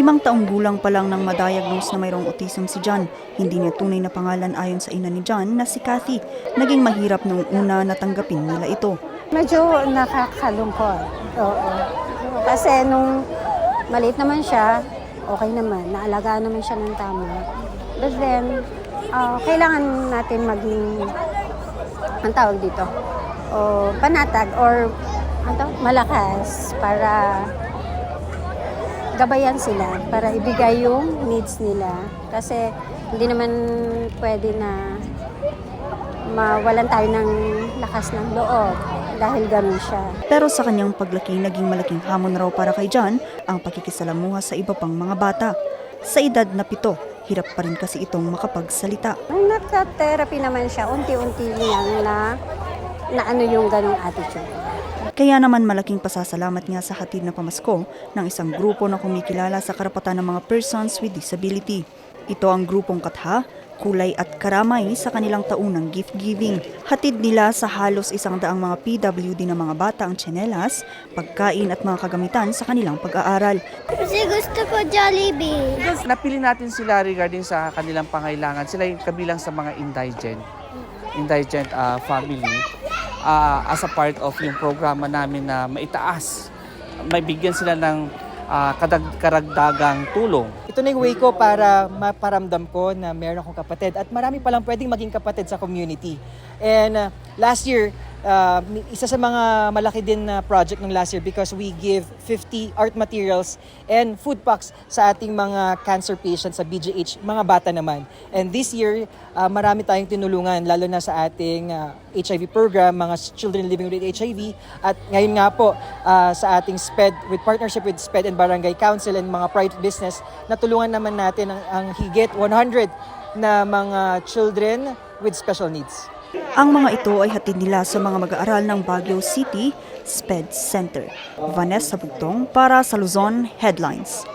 Limang taong gulang pa lang nang madiagnose na mayroong autism si John. Hindi niya tunay na pangalan ayon sa ina ni John na si Kathy. Naging mahirap nung una na tanggapin nila ito. Medyo nakakalungkot. Oo. Kasi nung maliit naman siya, okay naman. Naalagaan naman siya ng tama. But then, ah, kailangan natin maging, ang tawag dito, o panatag or ang malakas para gabayan sila para ibigay yung needs nila. Kasi hindi naman pwede na mawalan tayo ng lakas ng loob dahil ganun siya. Pero sa kanyang paglaki, naging malaking hamon raw para kay John ang pakikisalamuha sa iba pang mga bata. Sa edad na pito, hirap pa rin kasi itong makapagsalita. Nung nagka-therapy naman siya, unti-unti niyang na, na ano yung ganong attitude. Kaya naman malaking pasasalamat niya sa hatid na pamasko ng isang grupo na kumikilala sa karapatan ng mga persons with disability. Ito ang grupong Katha, Kulay at Karamay sa kanilang taunang gift giving. Hatid nila sa halos isang daang mga PWD na mga bata ang tsinelas, pagkain at mga kagamitan sa kanilang pag-aaral. Kasi gusto ko Jollibee. Napili natin sila regarding sa kanilang pangailangan. Sila yung kabilang sa mga indigent, indigent ah, family ah, as a part of yung programa namin na maitaas. May bigyan sila ng ah, kadag- karagdagang tulong. Ito na yung way ko para maparamdam ko na meron akong kapatid. At marami palang pwedeng maging kapatid sa community. And uh, last year, uh, isa sa mga malaki din na project ng last year because we give 50 art materials and food packs sa ating mga cancer patients sa BGH, mga bata naman. And this year, uh, marami tayong tinulungan, lalo na sa ating uh, HIV program, mga children living with HIV. At ngayon nga po, uh, sa ating SPED, with partnership with SPED and Barangay Council and mga private business, natulungan naman natin ang, ang higit 100 na mga children with special needs. Ang mga ito ay hatid nila sa mga mag-aaral ng Baguio City SPED Center. Vanessa Bugtong para sa Luzon Headlines.